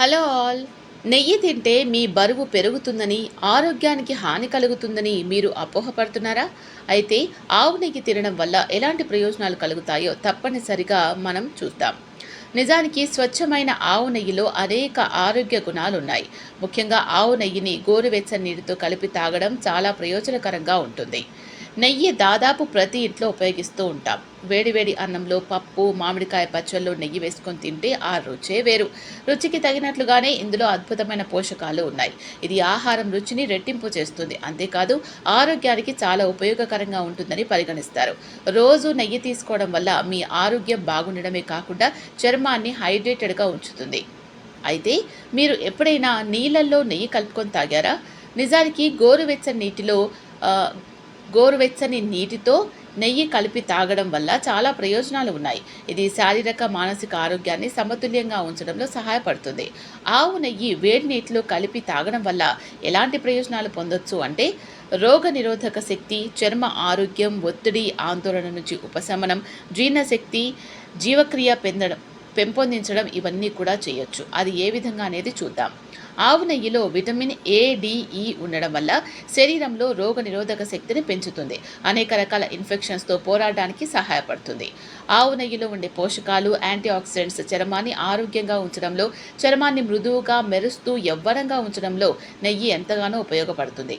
Hello all. నెయ్యి తింటే మీ బరువు పెరుగుతుందని ఆరోగ్యానికి హాని కలుగుతుందని మీరు అపోహపడుతున్నారా? అయితే ఆవు నెయ్యి తినడం వల్ల ఎలాంటి ప్రయోజనాలు కలుగుతాయో తప్పనిసరిగా మనం చూద్దాం. నిజానికి స్వచ్ఛమైన ఆవు నెయ్యిలో అనేక ఆరోగ్య గుణాలు ఉన్నాయి ముఖ్యంగా ఆవు నెయ్యిని గోరువెచ్చని నీటితో కలిపి తాగడం చాలా ప్రయోజనకరంగా ఉంటుంది. నెయ్యి దాదాపు ప్రతి ఇంట్లో ఉపయోగిస్తూ ఉంటాం. వేడివేడి అన్నంలో పప్పు మామిడికాయ పచ్చళ్ళు నెయ్యి వేసుకొని తింటే ఆ రుచే వేరు. రుచికి తగినట్లుగానే ఇందులో అద్భుతమైన పోషకాలు ఉన్నాయి. ఇది ఆహారం రుచిని రెట్టింపు చేస్తుంది. అంతేకాదు ఆరోగ్యానికి చాలా ఉపయోగకరంగా ఉంటుందని పరిగణిస్తారు. రోజు నెయ్యి తీసుకోవడం వల్ల మీ ఆరోగ్యం బాగుండడమే కాకుండా చర్మాన్ని హైడ్రేటెడ్గా ఉంచుతుంది. అయితే మీరు ఎప్పుడైనా నీళ్ళల్లో నెయ్యి కలుపుకొని తాగారా? నిజానికి గోరువెచ్చని నీటిలో గోరువెచ్చని నీటితో నెయ్యి కలిపి తాగడం వల్ల చాలా ప్రయోజనాలు ఉన్నాయి. ఇది శారీరక మానసిక ఆరోగ్యాన్ని సమతుల్యంగా ఉంచడంలో సహాయపడుతుంది. ఆవు నెయ్యి వేడి నీటిలో కలిపి తాగడం వల్ల ఎలాంటి ప్రయోజనాలు పొందొచ్చు అంటే రోగ నిరోధక శక్తి చర్మ ఆరోగ్యం ఒత్తిడి ఆందోళన నుంచి ఉపశమనం జీర్ణశక్తి జీవక్రియ పెందడం పెంపొందించడం ఇవన్నీ కూడా చేయొచ్చు. అది ఏ విధంగా అనేది చూద్దాం. ఆవు నెయ్యిలో విటమిన్ ఏ డిఈ ఉండడం వల్ల శరీరంలో రోగ నిరోధక శక్తిని పెంచుతుంది. అనేక రకాల ఇన్ఫెక్షన్స్తో పోరాడడానికి సహాయపడుతుంది. ఆవు నెయ్యిలో ఉండే పోషకాలు యాంటీ ఆక్సిడెంట్స్ చర్మాన్ని ఆరోగ్యంగా ఉంచడంలో చర్మాన్ని మృదువుగా మెరుస్తూ యవ్వనంగా ఉంచడంలో నెయ్యి ఎంతగానో ఉపయోగపడుతుంది.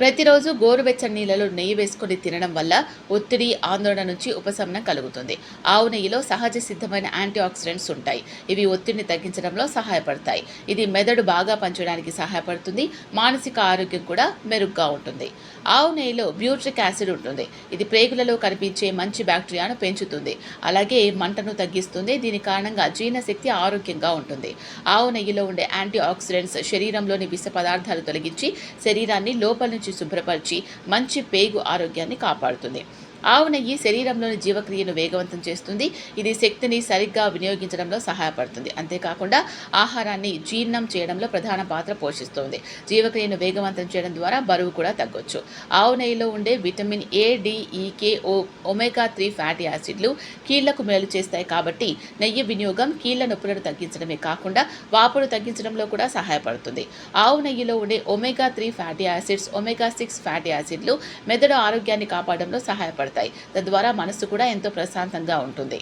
ప్రతిరోజు గోరువెచ్చని నీళ్ళలో నెయ్యి వేసుకొని తినడం వల్ల ఒత్తిడి ఆందోళన నుంచి ఉపశమనం కలుగుతుంది. ఆవు నెయ్యిలో సహజ సిద్ధమైన యాంటీ ఆక్సిడెంట్స్ ఉంటాయి. ఇవి ఒత్తిడిని తగ్గించడంలో సహాయపడతాయి. ఇది మెదడు బాగా పంచడానికి సహాయపడుతుంది. మానసిక ఆరోగ్యం కూడా మెరుగ్గా ఉంటుంది. ఆవు నెయ్యిలో బ్యూట్రిక్ యాసిడ్ ఉంటుంది. ఇది ప్రేగులలో కనిపించే మంచి బ్యాక్టీరియాను పెంచుతుంది. అలాగే మంటను తగ్గిస్తుంది. దీని కారణంగా జీర్ణశక్తి ఆరోగ్యంగా ఉంటుంది. ఆవు నెయ్యిలో ఉండే యాంటీ ఆక్సిడెంట్స్ శరీరంలోని విష పదార్థాలు తొలగించి శరీరాన్ని లోపల నుంచి శుభ్రపరిచి మంచి పేగు ఆరోగ్యాన్ని కాపాడుతుంది. ఆవు నెయ్యి శరీరంలోని జీవక్రియను వేగవంతం చేస్తుంది. ఇది శక్తిని సరిగ్గా వినియోగించడంలో సహాయపడుతుంది. అంతేకాకుండా ఆహారాన్ని జీర్ణం చేయడంలో ప్రధాన పాత్ర పోషిస్తుంది. జీవక్రియను వేగవంతం చేయడం ద్వారా బరువు కూడా తగ్గొచ్చు. ఆవు నెయ్యిలో ఉండే vitamin A D E K oh omega three fatty యాసిడ్లు కీళ్ళకు మేలు చేస్తాయి కాబట్టి నెయ్యి వినియోగం కీళ్ళ నొప్పులను తగ్గించడమే కాకుండా వాపును తగ్గించడంలో కూడా సహాయపడుతుంది. ఆవు నెయ్యిలో ఉండే omega three fatty acids omega six fatty యాసిడ్లు మెదడు ఆరోగ్యాన్ని కాపాడడంలో సహాయపడతాయి తద్వారా మనసు కూడా ఎంతో ప్రశాంతంగా ఉంటుంది.